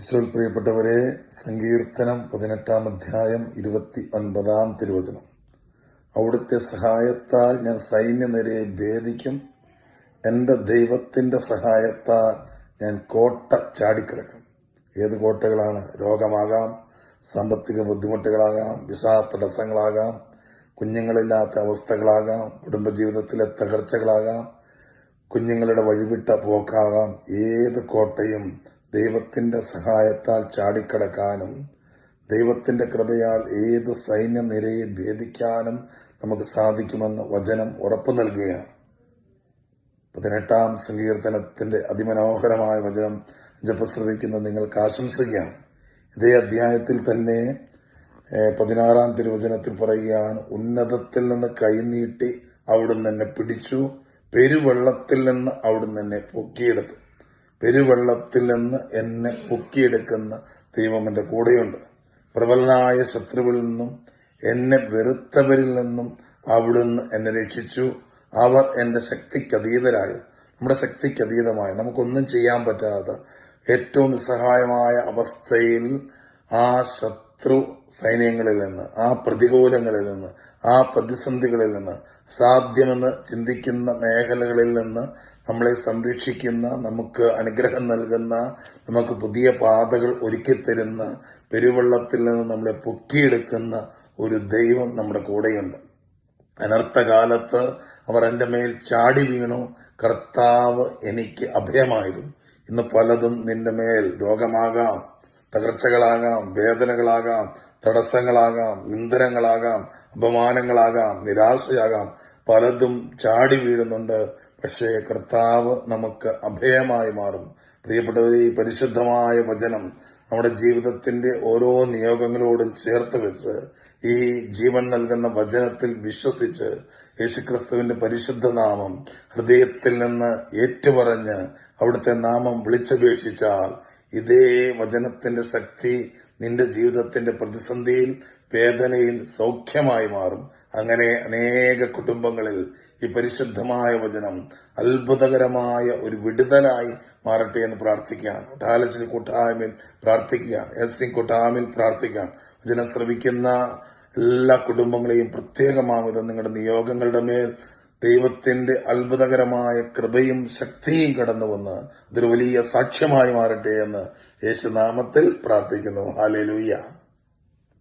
ഈശോയിൽ പ്രിയപ്പെട്ടവരെ സങ്കീർത്തനം പതിനെട്ടാം അധ്യായം ഇരുപത്തി ഒൻപതാം തിരുവചനം. അവിടുത്തെ സഹായത്താൽ ഞാൻ സൈന്യനിരയെ ഭേദിക്കും. എന്റെ ദൈവത്തിന്റെ സഹായത്താൽ ഞാൻ കോട്ട ചാടിക്കിടക്കും. ഏത് കോട്ടകളാണ്? രോഗമാകാം സാമ്പത്തിക ബുദ്ധിമുട്ടുകളാകാം വിസാ തടസ്സങ്ങളാകാം കുഞ്ഞുങ്ങളില്ലാത്ത അവസ്ഥകളാകാം കുടുംബജീവിതത്തിലെ തകർച്ചകളാകാം കുഞ്ഞുങ്ങളുടെ വഴിവിട്ട പോക്കാകാം. ഏത് കോട്ടയും ദൈവത്തിന്റെ സഹായത്താൽ ചാടിക്കടക്കാനും ദൈവത്തിന്റെ കൃപയാൽ ഏത് സൈന്യ നിരയെ ഭേദിക്കാനും നമുക്ക് സാധിക്കുമെന്ന് വചനം ഉറപ്പു നൽകുകയാണ്. പതിനെട്ടാം സങ്കീർത്തനത്തിന്റെ അതിമനോഹരമായ വചനം ജപശ്രവിക്കുന്ന നിങ്ങൾക്ക് ആശംസിക്കുകയാണ് ഇതേ അധ്യായത്തിൽ തന്നെ പതിനാറാം തിരുവചനത്തിൽ പറയുകയാണ് ഉന്നതത്തിൽ നിന്ന് കൈനീട്ടി അവിടുന്ന് എന്നെ പിടിച്ചു പെരുവെള്ളത്തിൽ നിന്ന് അവിടുന്ന് എന്നെ പൊക്കിയെടുത്തു. പെരുവെള്ളത്തിൽ നിന്ന് എന്നെ പൊക്കിയെടുക്കുന്ന ദൈവം എന്റെ കൂടെയുണ്ട്. പ്രബലനായ ശത്രുവിൽ നിന്നും എന്നെ വെറുത്തവരിൽ നിന്നും അവിടുന്ന് എന്നെ രക്ഷിച്ചു. അവർ എന്റെ ശക്തിക്കതീതരായി നമ്മുടെ ശക്തിക്കതീതമായി. നമുക്കൊന്നും ചെയ്യാൻ പറ്റാത്ത ഏറ്റവും നിസ്സഹായമായ അവസ്ഥയിൽ ആ ശത്രു സൈന്യങ്ങളിൽ നിന്ന് ആ പ്രതികൂലങ്ങളിൽ നിന്ന് ആ പ്രതിസന്ധികളിൽ നിന്ന് സാധ്യമെന്ന് ചിന്തിക്കുന്ന മേഖലകളിൽ നിന്ന് നമ്മളെ സംരക്ഷിക്കുന്ന നമുക്ക് അനുഗ്രഹം നൽകുന്ന നമുക്ക് പുതിയ പാതകൾ ഒരുക്കിത്തരുന്ന പെരുവെള്ളത്തിൽ നിന്ന് നമ്മളെ പൊക്കിയെടുക്കുന്ന ഒരു ദൈവം നമ്മുടെ കൂടെയുണ്ട്. അനർത്ഥകാലത്ത് അവർ എന്റെ മേൽ ചാടി വീണു. കർത്താവ് എനിക്ക് അഭയമായിരുന്നു. ഇന്ന് പലതും നിന്റെ മേൽ രോഗമാകാം. തകർച്ചകളാകാം വേദനകളാകാം തടസ്സങ്ങളാകാം നിന്ദനങ്ങളാകാം അപമാനങ്ങളാകാം നിരാശയാകാം. പലതും ചാടി വീഴുന്നുണ്ട്. പക്ഷേ കർത്താവ് നമുക്ക് അഭയമായി മാറും. പ്രിയപ്പെട്ടവരെ ഈ പരിശുദ്ധമായ വചനം നമ്മുടെ ജീവിതത്തിന്റെ ഓരോ നിയോഗങ്ങളോടും ചേർത്ത് വെച്ച് ഈ ജീവൻ നൽകുന്ന വചനത്തിൽ വിശ്വസിച്ച് യേശുക്രിസ്തുവിന്റെ പരിശുദ്ധ നാമം ഹൃദയത്തിൽ നിന്ന് ഏറ്റുപറഞ്ഞ് അവിടുത്തെ നാമം വിളിച്ചപേക്ഷിച്ചാൽ ഇതേ വചനത്തിന്റെ ശക്തി നിന്റെ ജീവിതത്തിന്റെ പ്രതിസന്ധിയിൽ വേദനയിൽ സൗഖ്യമായി മാറും. അങ്ങനെ അനേക കുടുംബങ്ങളിൽ ഈ പരിശുദ്ധമായ വചനം അത്ഭുതകരമായ ഒരു വിടുതലായി മാറട്ടെ എന്ന് പ്രാർത്ഥിക്കുകയാണ്. ഒട്ടാലച്ചിൽ കൂട്ടായ്മയിൽ പ്രാർത്ഥിക്കുകയാണ്. എസ് സി കൂട്ടായ്മയിൽ പ്രാർത്ഥിക്കുകയാണ്. വചനം ശ്രമിക്കുന്ന എല്ലാ കുടുംബങ്ങളെയും പ്രത്യേകമാവിധം നിങ്ങളുടെ നിയോഗങ്ങളുടെ മേൽ ദൈവത്തിന്റെ അത്ഭുതകരമായ കൃപയും ശക്തിയും കടന്നു വന്ന് അതൊരു വലിയ സാക്ഷ്യമായി മാറട്ടെ എന്ന് യേശുനാമത്തിൽ പ്രാർത്ഥിക്കുന്നു. ഹാലേലൂയ്യ